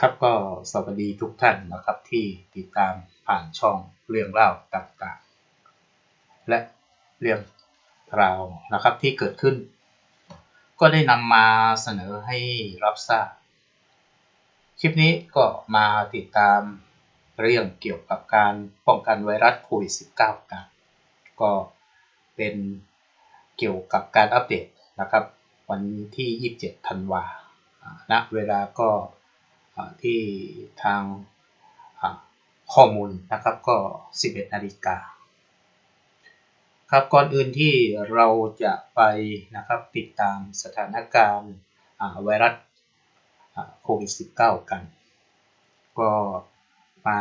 ครับก็สวัสดีทุกท่านนะครับที่ติดตามผ่านช่องเรื่องเล่าต่างๆ และเรื่องราวนะครับที่เกิดขึ้น ก็ได้นำมาเสนอให้รับทราบคลิปนี้ก็มาติดตามเรื่องเกี่ยวกับการป้องกันไวรัสโควิด -19 กันก็เป็นเกี่ยวกับการอัปเดตนะครับ วันที่ 27 ธันวาณเวลาก็ ที่ทางข้อมูลนะครับก็ 11 นาฬิกาครับก่อนอื่นที่เราจะไปนะครับติดตามสถานการณ์ไวรัสโควิด -19 กัน ก็มา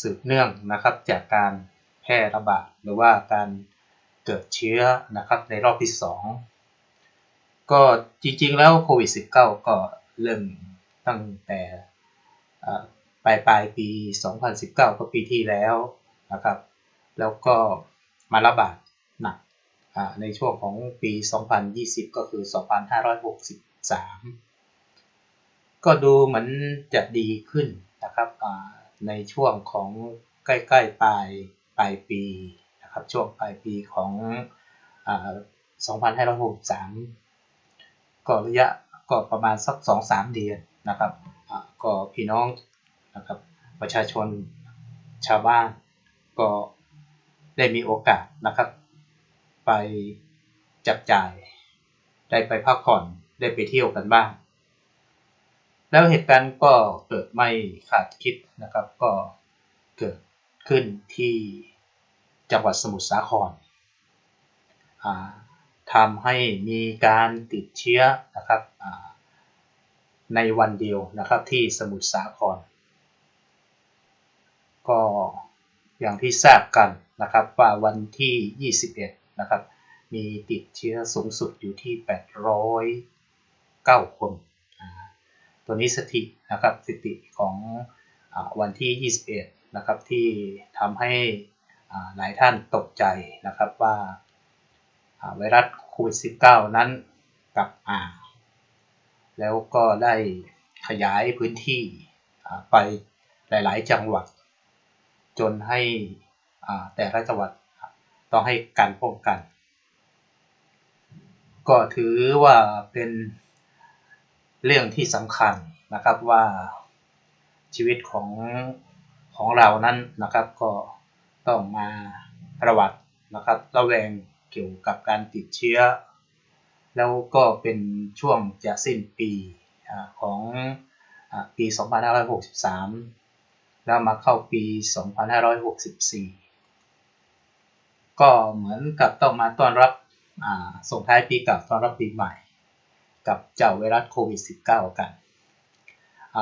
สืบเนื่องนะครับจากการแพร่ระบาดหรือว่าการเกิดเชื้อนะครับในรอบที่ 2 ก็จริงๆแล้วโควิด -19 ก็ เริ่มตั้งแต่ปลายปลายปี 2019 ก็ปีที่แล้วนะครับ แล้วก็มาระบาดหนักในช่วงของปี 2020 ก็คือ 2563 ก็ดูเหมือนจะดีขึ้นนะครับในช่วงของใกล้ๆปลายปลายปีนะครับช่วงปลายปีของ 2563 ก็ระยะ ก็ประมาณสัก2-3เดือนนะครับก็พี่น้องนะครับประชาชนชาวบ้านก็ได้มีโอกาสนะครับ ไปจับจ่าย ได้ไปพักผ่อนได้ไปเที่ยวกันบ้าง แล้วเหตุการณ์ก็เกิดไม่ขาดคิดนะครับ ก็เกิดขึ้นที่จังหวัดสมุทรสาคร ทำให้มีการติดเชื้อนะครับในวันเดียวนะครับที่สมุทรสาคร ก็อย่างที่ทราบกันนะครับว่าวันที่ 21 นะครับ มีติดเชื้อสูงสุดอยู่ที่ 809 คน ตัวนี้สถินะครับสถิติของอวันที่ 21 นะครับที่ทำให้หลายท่านตกใจนะครับว่า ไวรัสโควิด -19 นั้นกลับมา แล้วก็ได้ขยายพื้นที่ไปหลาย ๆ จังหวัด จนให้แต่ละจังหวัดต้องให้การป้องกัน ก็ถือว่าเป็นเรื่องที่สำคัญนะครับว่าชีวิตของของเรานั้นนะครับก็ต้องมาประวัตินะครับระแวง กี่ยวกับการติดเชื้อ แล้วก็เป็นช่วงจะสิ้นปีของปี 2563 แล้วมาเข้าปี 2564 ก็เหมือนกับต้องมาต้อนรับส่งท้ายปีเก่าต้อนรับปีใหม่ กับเจ้าไวรัสโควิด -19 กัน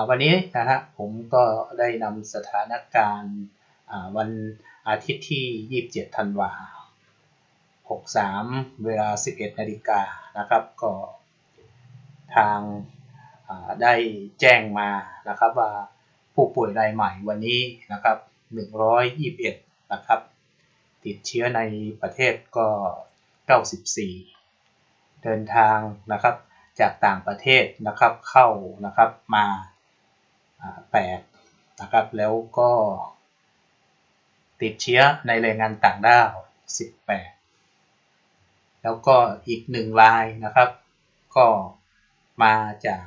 วันนี้นะฮะผมก็ได้นำสถานการณ์วันอาทิตย์ที่ 27 ธันวา 63 เวลา 11 นาฬิกานะครับ ก็ทางได้แจ้งมานะครับว่าผู้ป่วยรายใหม่วันนี้นะครับ 121 นะครับ ติดเชื้อในประเทศก็ 94 เดินทางนะครับจากต่างประเทศนะครับเข้านะครับมา8นะครับแล้วก็ติดเชื้อในแรงงานต่างด้าว 18 แล้วก็อีกหนึ่งลายนะครับ ก็มาจาก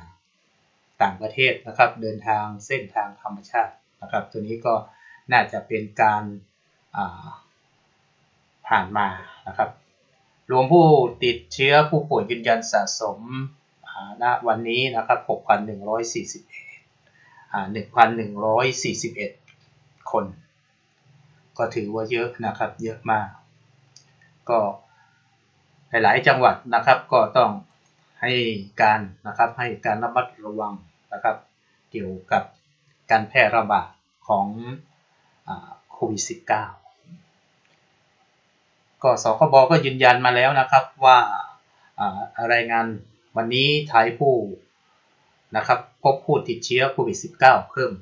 ต่างประเทศนะครับ เดินทางเส้นทางธรรมชาตินะครับ ตัวนี้ก็น่าจะเป็นการผ่านมานะครับ รวมผู้ติดเชื้อผู้ป่วยยืนยันสะสมณวันนี้นะครับ 6,141 1,141 คน ก็ถือว่าเยอะนะครับ เยอะมาก ก็ หลายๆจังหวัดนะครับก็ต้องให้การนะครับให้การระมัดระวังนะครับ เกี่ยวกับการแพร่ระบาดของโควิด -19 ก็สคบก็ยืนยันมาแล้วนะครับว่ารายงานวันนี้ไทยผู้นะครับพบผู้ติดเชื้อโควิด -19 เพิ่ม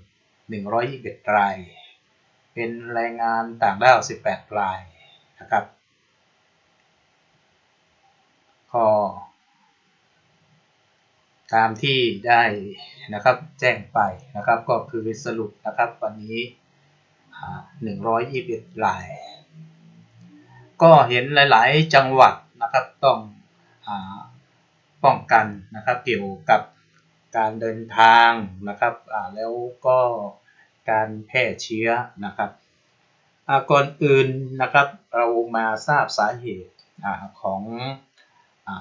121 ราย เป็นรายงานต่างด้าว 18 รายนะครับ ก็ตามที่ได้นะครับแจ้งไปนะครับก็คือสรุปนะครับวันนี้อ่า121ราย ก็เห็นหลาย ๆ จังหวัดนะครับต้องอป้องกันนะครับเกี่ยวกับการเดินทางนะครับแล้วก็การแพร่เชื้อนะครับก่อนอื่นนะครับเรามาทราบสาเหตุอของ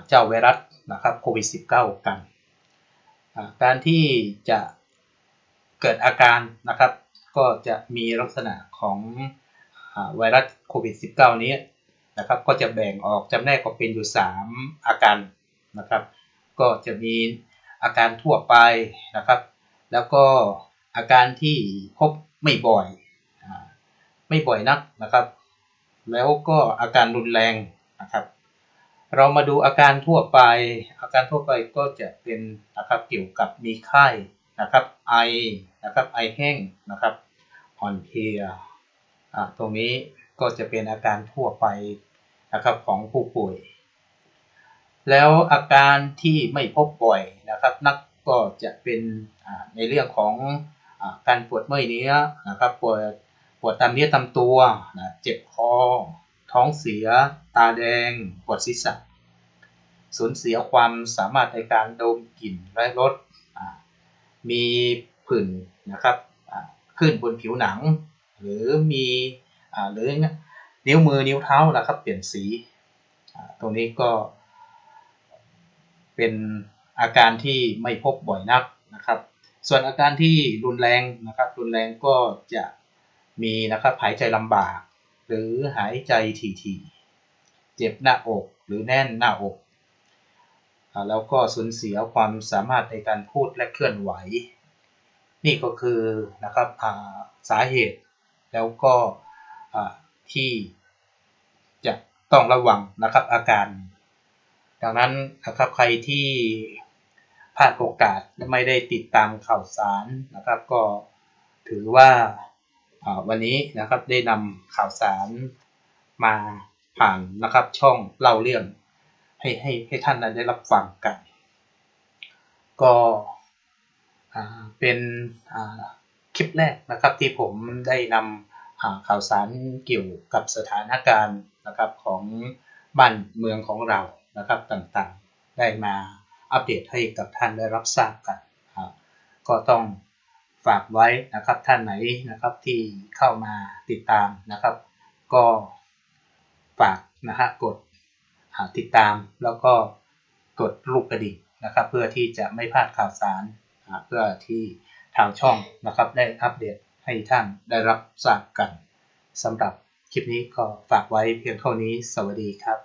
เจ้าไวรัสนะครับโควิด -19 กันอ่าการที่จะเกิดอาการนะครับ ก็จะมีลักษณะของอาไวรัสโควิด -19 นี้นะครับ ก็จะแบ่งออกจำแนกออกเป็นอยู่ 3 อาการนะครับ ก็จะมีอาการทั่วไปนะครับ แล้วก็อาการที่พบไม่บ่อยอาไม่บ่อยนักนะครับ แล้วก็อาการรุนแรงนะครับ เรามาดูอาการทั่วไป อาการทั่วไปก็จะเป็นนะครับเกี่ยวกับมีไข้นะครับ ไอนะครับไอแห้งนะครับอ่อนเพลียอ่าตรงนี้ก็จะเป็นอาการทั่วไปนะครับของผู้ป่วย แล้วอาการที่ไม่พบบ่อยนะครับ นักก็จะเป็นอ่าในเรื่องของอการปวดเมื่อยเนื้อนะครับปวดปวดตามเนื้อตามตัวนะเจ็บคอ ท้องเสีย ตาแดง ปวดศีรษะ สูญเสียความสามารถในการดมกลิ่นและรสมีผื่นนะครับขึ้นบนผิวหนัง หรือมีอหรือนิ้วมือนิ้วเท้านะครับ เปลี่ยนสีตรงนี้ก็เป็นอาการที่ไม่พบบ่อยนักนะครับ ส่วนอาการที่รุนแรงนะครับ รุนแรงก็จะมีนะครับหายใจลำบาก หรือหายใจถี่ๆ เจ็บหน้าอกหรือแน่นหน้าอก แล้วก็สูญเสียความสามารถในการพูดและเคลื่อนไหว นี่ก็คือนะครับสาเหตุแล้วก็ที่จะต้องระวังนะครับอาการ ดังนั้นนะครับใครที่พลาดโอกาสและไม่ได้ติดตามข่าวสารนะครับ ก็ถือว่า วันนี้นะครับได้นำข่าวสารมาผ่านนะครับช่องเล่าเรื่องให้ให้ให้ท่านได้รับฟังกัน ก็เป็นคลิปแรกนะครับที่ผมได้นำข่าวสารเกี่ยวกับสถานการณ์นะครับของบ้านเมืองของเรานะครับต่างๆ ได้มาอัปเดตให้กับท่านได้รับทราบกันครับก็ต้อง ฝากไว้นะครับท่านไหนนะครับที่เข้ามาติดตามนะครับ ก็ฝากนะฮะกดติดตามแล้วก็กดรูปกระดิ่งนะครับ เพื่อที่จะไม่พลาดข่าวสารเพื่อที่ทางช่องนะครับได้อัปเดตให้ท่านได้รับทราบกันสำหรับคลิปนี้ก็ฝากไว้เพียงเท่านี้สวัสดีครับ